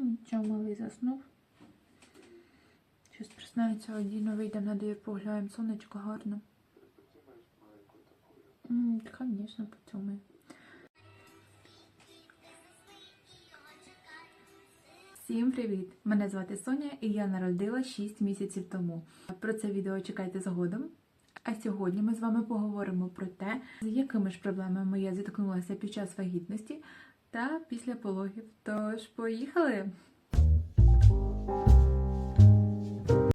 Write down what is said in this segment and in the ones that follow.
Нічого, малий заснув. Щось проснається одіно, вийде на двір, погуляємо, сонечко гарно. Звісно, поцьомаю. Всім привіт! Мене звати Соня і я народила 6 місяців тому. Про це відео чекайте згодом. А сьогодні ми з вами поговоримо про те, з якими ж проблемами я зіткнулася під час вагітності та після пологів. Тож, поїхали!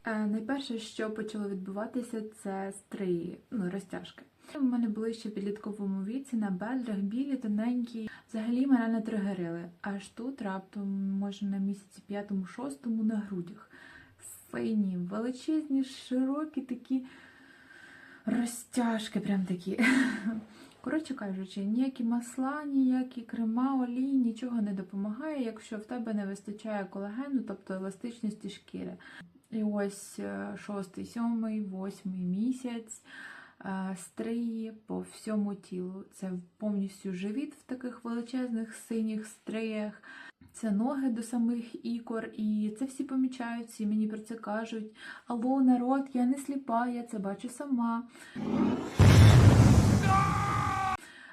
Е, Найперше, що почало відбуватися, це стрії, ну, розтяжки. У мене були ще в підлітковому віці на бедрах, білі, тоненькі. Взагалі мене не тригерили. Аж тут раптом, може, на місяці п'ятому-шостому на грудях. Сині, величезні, широкі такі розтяжки, прям такі. Коротше кажучи, ніякі масла, ніякі крема, олії, нічого не допомагає, якщо в тебе не вистачає колагену, тобто еластичності шкіри. І ось е, шостий, сьомий, восьмий місяць е, стрії по всьому тілу. Це повністю живіт в таких величезних синіх стриях. Це ноги до самих ікор, і це всі помічають, всі мені про це кажуть. Алло, народ, я не сліпа, я це бачу сама.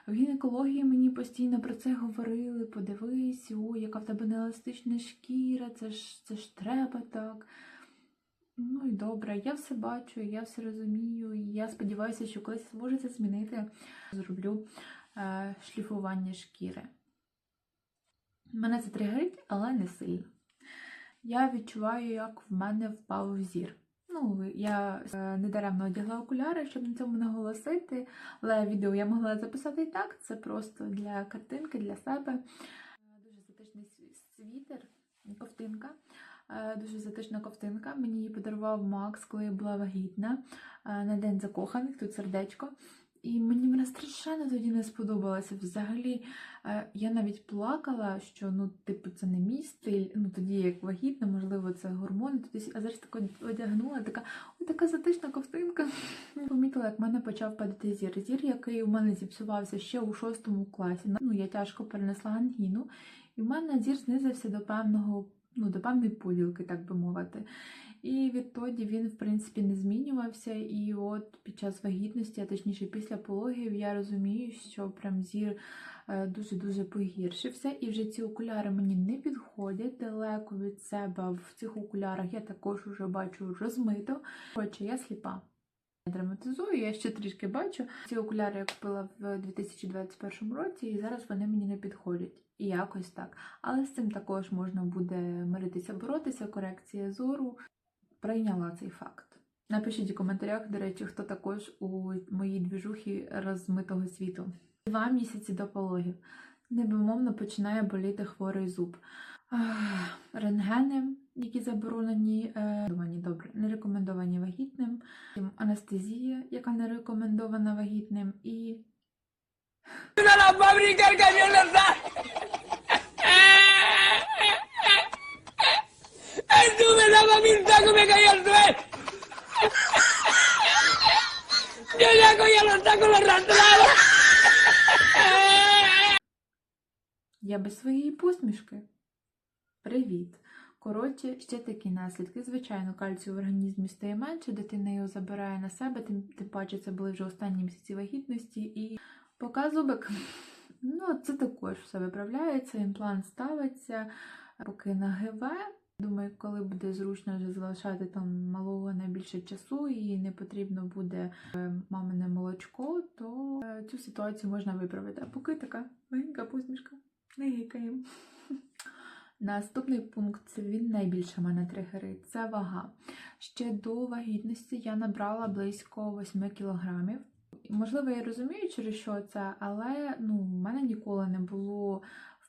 В гінекології мені постійно про це говорили. Подивись, о, яка в тебе нееластична шкіра, це ж це ж треба так. Ну і добре, я все бачу, я все розумію, і я сподіваюся, що колись зможу це змінити. Зроблю е, шліфування шкіри. Мене це тригерить, але не сильно. Я відчуваю, як в мене впав зір. Ну, я е, недаремно одягла окуляри, щоб на цьому наголосити, але відео я могла записати і так. Це просто для картинки, для себе. Дуже затишний світер, ковтинка. Е, Дуже затишна ковтинка. Мені її подарував Макс, коли я була вагітна е, на день закоханих, тут сердечко. І мені вона страшенно тоді не сподобалася. Взагалі, е, я навіть плакала, що ну, типу, це не мій стиль. Ну тоді як вагітна, можливо, це гормони. Тоді, а зараз так одягнула, така ой, така затишна ковтинка. Помітила, як в мене почав падати зір. Зір, який у мене зіпсувався ще у шостому класі. Ну, я тяжко перенесла ангіну, і в мене зір знизився до певного, ну, до певної поділки, так би мовити. І відтоді він, в принципі, не змінювався. І от під час вагітності, а точніше після пологів, я розумію, що прям зір е, дуже-дуже погіршився. І вже ці окуляри мені не підходять далеко від себе. В цих окулярах я також вже бачу розмито. Коротше, я сліпа. Я драматизую, я ще трішки бачу. Ці окуляри я купила в 2021 році, і зараз вони мені не підходять. І якось так. Але з цим також можна буде миритися, боротися, корекція зору. Прийняла цей факт. Напишіть у коментарях, до речі, хто також у моїй двіжухі розмитого світу. Два місяці до пологів. Небомовно починає боліти хворий зуб. Ах, Рентгени, які заборонені, е, добре, не рекомендовані вагітним, анестезія, яка не рекомендована вагітним, і a camión no está. Tú me caía al suelo. Yo ya cogía los tacos, los arrastraba. Я без своєї посмішки. Привіт! Коротше, ще такі наслідки. Звичайно, кальцію в організмі стає менше, дитина його забирає на себе, тим, тим паче це були вже останні місяці вагітності і поки зубик. Ну, це також все виправляється, імплант ставиться, поки на ГВ. Думаю, коли буде зручно залишати там малого на більше часу і не потрібно буде е, мамине молочко, то е, цю ситуацію можна виправити. А поки така маленька посмішка. Не гикаємо. Наступний пункт це він найбільше мене тригерить. Це вага. Ще до вагітності я набрала близько 8 кілограмів. Можливо, я розумію, через що це, але ну, в мене ніколи не було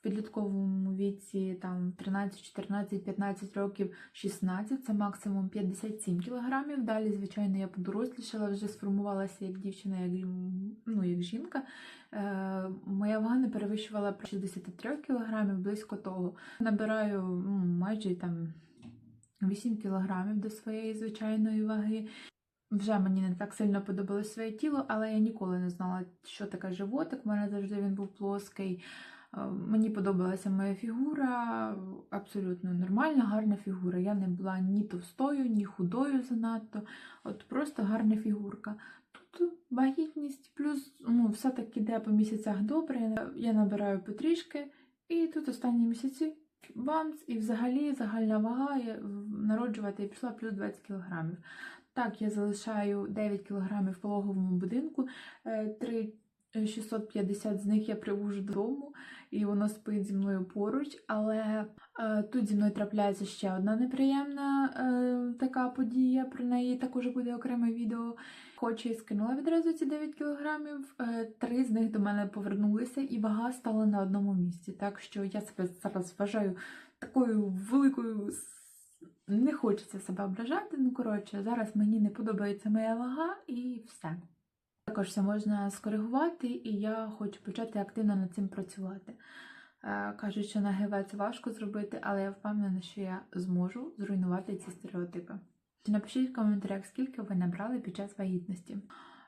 підлітковому віці там 13, 14, 15 років 16, це максимум 57 кілограмів. Далі, звичайно, я подорослішала, вже сформувалася як дівчина, як, ну, як жінка. Е, моя вага не перевищувала 63 кілограмів, близько того. Набираю ну, майже там 8 кілограмів до своєї звичайної ваги. Вже мені не так сильно подобалось своє тіло, але я ніколи не знала, що таке животик. У мене завжди він був плоский. Е, Мені подобалася моя фігура, абсолютно нормальна, гарна фігура. Я не була ні товстою, ні худою занадто. От просто гарна фігурка. Тут вагітність, плюс ну, все-таки йде по місяцях добре. Я набираю потрішки, і тут останні місяці бамц, і взагалі загальна вага народжувати я пішла плюс 20 кілограмів. Так, я залишаю 9 кілограмів в пологовому будинку, е, 3 650 з них я привожу додому, і воно спить зі мною поруч. Але е, тут зі мною трапляється ще одна неприємна е, така подія. Про неї також буде окреме відео. Хоч і скинула відразу ці 9 кілограмів, е, три з них до мене повернулися, і вага стала на одному місці. Так що я себе зараз вважаю такою великою. Не хочеться себе ображати. Ну коротше, зараз мені не подобається моя вага і все. Також це можна скоригувати, і я хочу почати активно над цим працювати. Е, Кажуть, що на ГВ це важко зробити, але я впевнена, що я зможу зруйнувати ці стереотипи. Напишіть в коментарях, скільки ви набрали під час вагітності.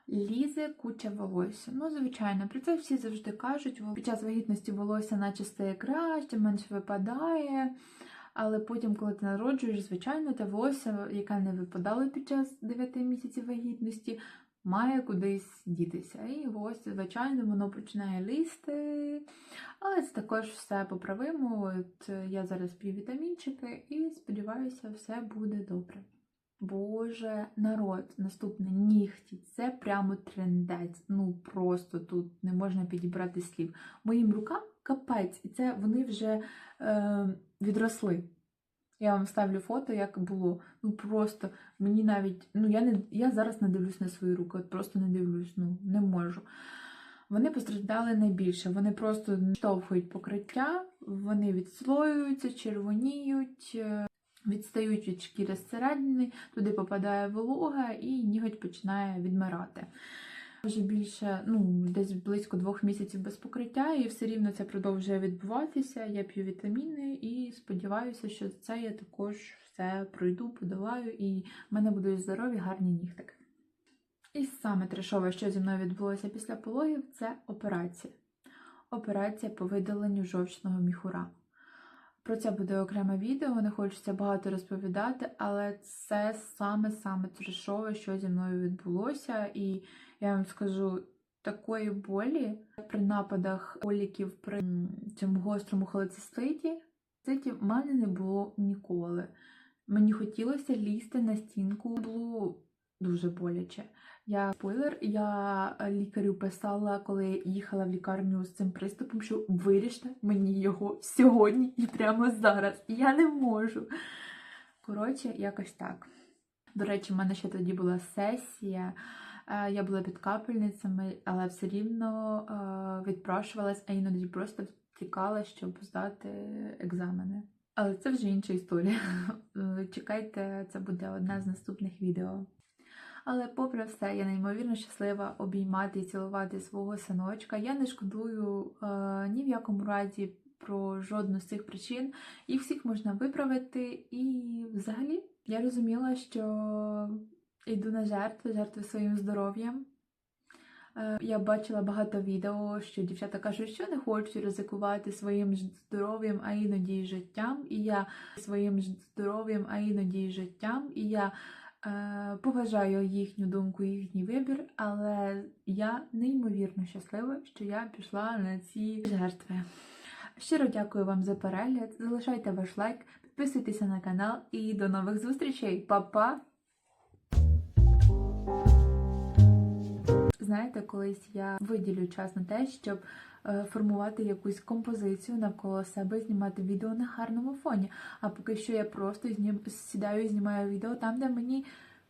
Лізе куча волосся. Ну, звичайно, про це всі завжди кажуть. Під час вагітності волосся наче стає краще, менше випадає. Але потім, коли ти народжуєш, звичайно, те волосся, яке не випадало під час 9 місяців вагітності, має кудись дітися. І ось, звичайно, воно починає лізти. Але це також все поправимо. От е, я зараз п'ю вітамінчики і сподіваюся, все буде добре. Боже, народ, наступне нігті. Це прямо трендець. Ну просто тут не можна підібрати слів. Моїм рукам капець, і це вони вже е, відросли. Я вам ставлю фото, як було. Ну просто мені навіть, ну я не я зараз не дивлюсь на свої руки, от просто не дивлюсь, ну не можу. Вони постраждали найбільше. Вони просто штовхують покриття, вони відслоюються, червоніють, е, відстають від шкіри зсередини, туди попадає волога і ніготь починає відмирати. Вже більше, ну, десь близько двох місяців без покриття, і все рівно це продовжує відбуватися. Я п'ю вітаміни і сподіваюся, що це я також все пройду, подолаю, і в мене будуть здорові, гарні нігтики. І саме трешове, що зі мною відбулося після пологів, це операція. Операція по видаленню жовчного міхура. Про це буде окреме відео, не хочеться багато розповідати, але це саме-саме трешове, що зі мною відбулося. І я вам скажу, такої болі при нападах коліків при цьому гострому холециститі в мене не було ніколи. Мені хотілося лізти на стінку, було дуже боляче. Я спойлер, я лікарю писала, коли їхала в лікарню з цим приступом, що виріште мені його сьогодні і прямо зараз. Я не можу. Коротше, якось так. До речі, в мене ще тоді була сесія. Е, Я була під капельницями, але все рівно е, відпрашувалась, а іноді просто втікала, щоб здати екзамени. Але це вже інша історія. Е, Чекайте, це буде одне з наступних відео. Але попри все, я неймовірно щаслива обіймати і цілувати свого синочка. Я не шкодую е, ні в якому разі про жодну з цих причин. Їх всіх можна виправити. І взагалі я розуміла, що йду на жертви, жертви своїм здоров'ям. Е, Я бачила багато відео, що дівчата кажуть, що не хочуть ризикувати своїм здоров'ям, а іноді життям. І я своїм здоров'ям, а іноді життям. І я поважаю їхню думку, їхній вибір, але я неймовірно щаслива, що я пішла на ці жертви. Щиро дякую вам за перегляд. Залишайте ваш лайк, підписуйтеся на канал і до нових зустрічей. Па-па! Знаєте, колись я виділю час на те, щоб е, формувати якусь композицію навколо себе, знімати відео на гарному фоні. А поки що я просто знім... сідаю і знімаю відео там, де мені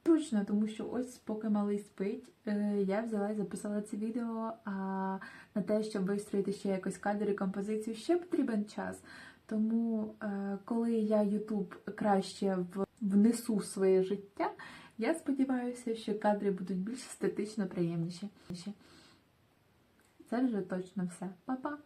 зручно, тому що ось поки малий спить, е, я взяла і записала це відео. А на те, щоб вистроїти ще якось кадр і композицію, ще потрібен час. Тому, е, коли я YouTube краще внесу в своє життя, я сподіваюся, що кадри будуть більш естетично приємніші. Це вже точно все. Па-па!